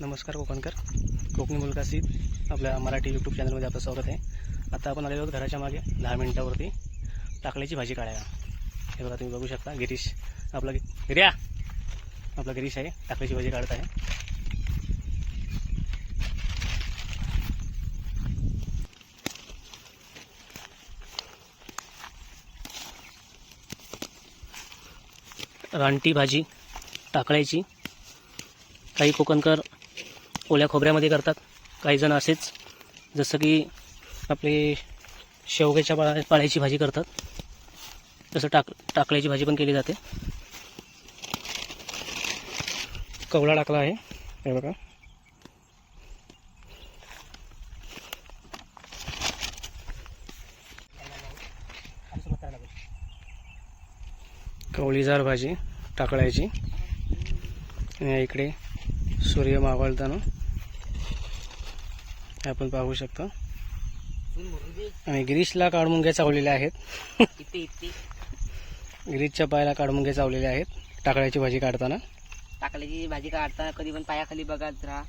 नमस्कार कोकणकर. कोकणी मुलगा सीत आपल्या मराठी यूट्यूब चॅनलमध्ये आपलं स्वागत आहे. आता आपण आलेलो आहोत घराच्या मागे दहा मिनिटावरती. टाकल्याची भाजी काढायला. हे बघा तुम्ही बघू शकता गिरीश आपला गिर्या आपला गिरीश आहे टाकल्याची भाजी काढत आहे. रानटी भाजी टाकळ्याची काही कोकणकर ओल्या खोबऱ्यामध्ये करतात. काही जण असेच जसं की आपले शेवग्याच्या पाळा पाळ्याची भाजी करतात. तसं टाक टाकळ्याची भाजी पण केली जाते. कवळा टाकला आहे. हे बघा. कवळीजार भाजी टाकळ्याची. आणि इकडे सूर्य मावळताना आपण पाहू शकतो. आणि गिरीशला काडमुंग्या चावलेल्या आहेत. गिरीशच्या पायाला काडमुंग्या चावलेल्या आहेत टाकळ्याची भाजी काढताना. टाकल्याची भाजी काढताना कधी पण पायाखाली बघत राहा.